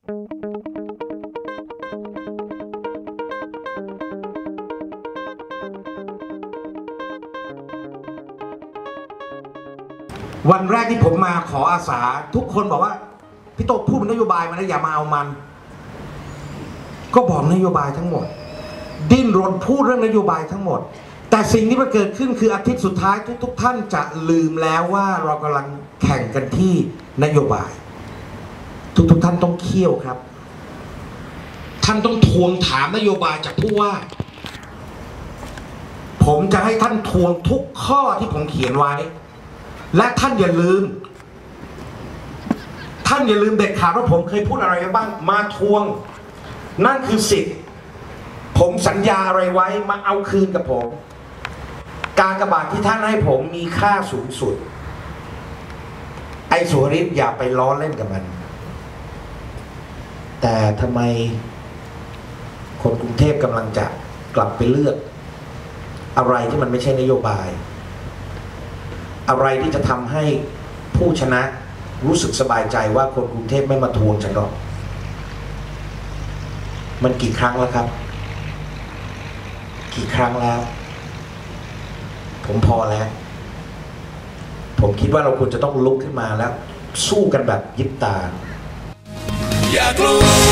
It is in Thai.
วันแรกที่ผมมาขออาสา ทุกคนบอกว่า พี่โตพูดนโยบายมานะอย่ามาเอามัน ก็บอกนโยบายทั้งหมด ดิ้นรนพูดเรื่องนโยบายทั้งหมด แต่สิ่งที่มันเกิดขึ้นคืออาทิตย์สุดท้ายทุกๆท่านจะลืมแล้วว่าเรากำลังแข่งกันที่นโยบาย ทุกๆท่านต้องเคี่ยวครับ ท่านต้องทวงถามนโยบายจากผู้ว่า ผมจะให้ท่านทวงทุกข้อที่ผมเขียนไว้ และท่านอย่าลืม ท่านอย่าลืมเด็ดขาดว่าผมเคยพูดอะไรบ้างมาทวง นั่นคือสิทธิ์ผมสัญญาอะไรไว้มาเอาคืนกับผม การกระบาดที่ท่านให้ผมมีค่าสูงสุด ไอ้สุริตอย่าไปล้อเล่นกับมัน แต่ทำไมคนกรุงเทพกำลังจะกลับไปเลือก อะไรที่มันไม่ใช่นโยบาย อะไรที่จะทำให้ผู้ชนะรู้สึกสบายใจว่าคนกรุงเทพไม่มาทวงฉันหรอกมันกี่ครั้งแล้วครับ กี่ครั้งแล้ว ผมพอแล้ว ผมคิดว่าเราควรจะต้องลุกขึ้นมาแล้ว สู้กันแบบยิบตา อยากรู้